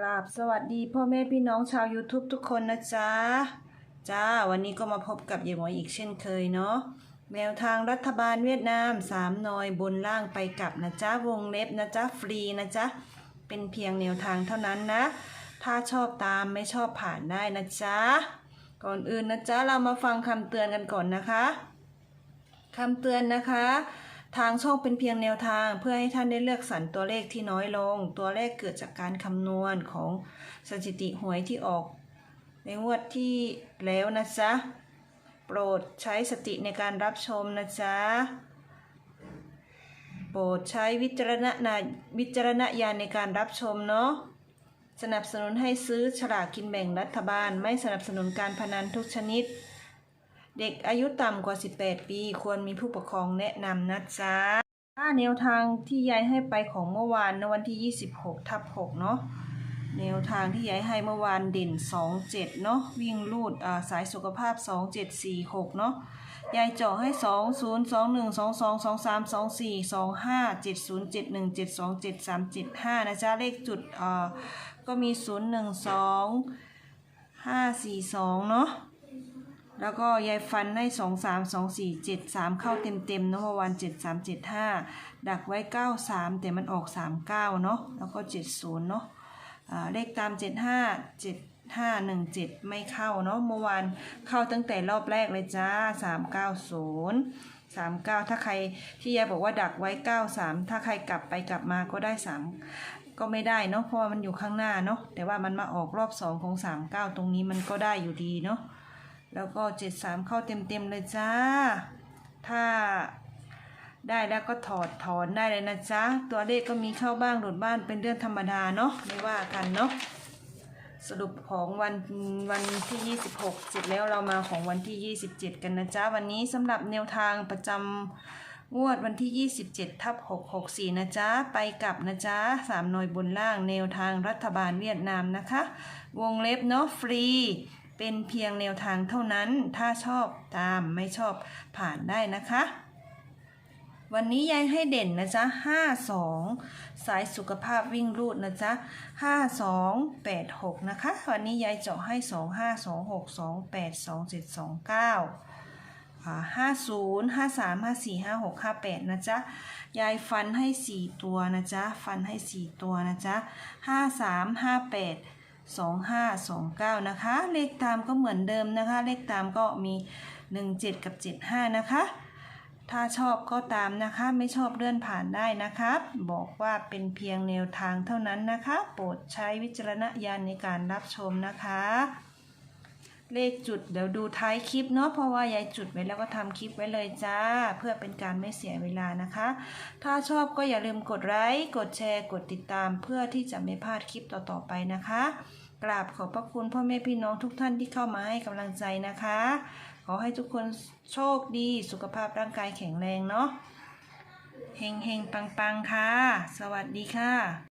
กราบสวัสดีพ่อแม่พี่น้องชาว YouTube ทุกคนนะจ๊ะ จ้า วันนี้ก็มาพบกับยายหมวยอีกเช่นเคยเนาะแนวทางรัฐบาลเวียดนามสามนอยบนล่างไปกลับนะจ๊ะ วงเล็บนะจ๊ะ ฟรีนะจ๊ะ เป็นเพียงแนวทางเท่านั้นนะ ถ้าชอบตามไม่ชอบผ่านได้นะจ๊ะ ก่อนอื่นนะจ๊ะ เรามาฟังคำเตือนกันก่อนนะคะคำเตือนนะคะ ทางโช่องเป็นเพียงแนวทางเพื่อให้ท่านได้เลือกสรรตัวเลขที่น้อยลง ตัวเลขเกิดจากการคำนวณของสถิติหวยที่ออก ในงวดที่แล้วนะจ๊ะ โปรดใช้สติในการรับชมนะจ๊ะ โปรดใช้วิจารณญาวิจารณญาณในการรับชมเนาะสนับสนุนให้ซื้อฉลากกินแบ่งรัฐบาล ไม่สนับสนุนการพนันทุกชนิด เด็กอายุต่ำกว่า 18 ปี ควรมีผู้ปกครองแนะนำนะจ๊ะถ้าแนวทางที่ยายให้ไปของเมื่อวานในวันที่ 26ทับ6เนาะแนวทางที่ยายให้เมื่อวานเด่น 27 เนาะวิ่งลูดาสายสุขภาพ 2746 เนาะยายเจาะให้ 2 0 2 1 2 2 2 3 2 4 2 5 7 0 7 1 7 2 7 3 7 5 นะจ๊ะ เลขจุดอ่าก็มี 0 1 2 5 4 2 เนาะ แล้วก็ยายฟันให้สองสามสองสี่เจ็ดสามเข้าเต็มเต็มๆเนาะเมื่อวานเจ็ดสามเจ็ดห้าดักไว้เก้าสามแต่มันออกสามเก้าเนาะแล้วก็เจ็ดศูนย์เนาะเลขตามเจ็ดห้าเจ็ดห้าหนึ่งเจ็ดไม่เข้าเนาะเมื่อวานเข้าตั้งแต่รอบแรกเลยจ้าสามเก้าศูนย์สามเก้าถ้าใครที่ยายบอกว่าดักไว้เก้าสามถ้าใครกลับไปกลับมาก็ได้สามก็ไม่ได้เนาะเพราะมันอยู่ข้างหน้าเนาะแต่ว่ามันมาออกรอบสองของสามเก้าตรงนี้มันก็ได้อยู่ดีเนาะ แล้วก็เจ็ดสามเข้าเต็มๆเลยจ้า ถ้าได้แล้วก็ถอดถอนได้เลยนะจ๊ะ ตัวเลขก็มีเข้าบ้างหลุดบ้านเป็นเรื่องธรรมดาเนาะไม่ว่ากันเนาะสรุปของวันวันที่ 26เสร็จแล้วเรามาของวันที่ 27 กันนะจ๊ะ วันนี้สำหรับแนวทางประจำงวดวันที่ 27ทับ664 นะจ๊ะ ไปกลับนะจ๊ะสามหน่วยบนล่างแนวทางรัฐบาลเวียดนามนะคะ วงเล็บเนาะฟรี เป็นเพียงแนวทางเท่านั้น ถ้าชอบตามไม่ชอบผ่านได้นะคะ วันนี้ยายให้เด่นนะจ๊ะห้าสองสายสุขภาพวิ่งรูดนะจ๊ะห้าสองแปดหกนะคะ วันนี้ยายเจาะให้สองห้าสองหกสองแปดสองเจ็ดสองเก้าห้าศูนย์ห้าสามห้าสี่ห้าหกห้าแปดนะจ๊ะ ยายฟันให้สี่ตัวนะจ๊ะ ฟันให้สี่ตัวนะจ๊ะห้าสามห้าแปด สองห้าสองเก้านะคะ เลขตามก็เหมือนเดิมนะคะ เลขตามก็มีหนึ่งเจ็ดกับเจ็ดห้านะคะ ถ้าชอบก็ตามนะคะ ไม่ชอบเลื่อนผ่านได้นะครับ บอกว่าเป็นเพียงแนวทางเท่านั้นนะคะ โปรดใช้วิจารณญาณในการรับชมนะคะ เลขจุดเดี๋ยวดูท้ายคลิปเนาะเพราะว่ายายจุดไว้แล้วก็ทำคลิปไว้เลยจ้า เพื่อเป็นการไม่เสียเวลานะคะ ถ้าชอบก็อย่าลืมกดไลค์กดแชร์ กดติดตาม เพื่อที่จะไม่พลาดคลิปต่อๆไปนะคะ กราบขอบพระคุณพ่อแม่พี่น้องทุกท่านที่เข้ามาให้กำลังใจนะคะ ขอให้ทุกคนโชคดีสุขภาพร่างกายแข็งแรงเนาะเฮงเฮงปังปังค่ะ สวัสดีค่ะ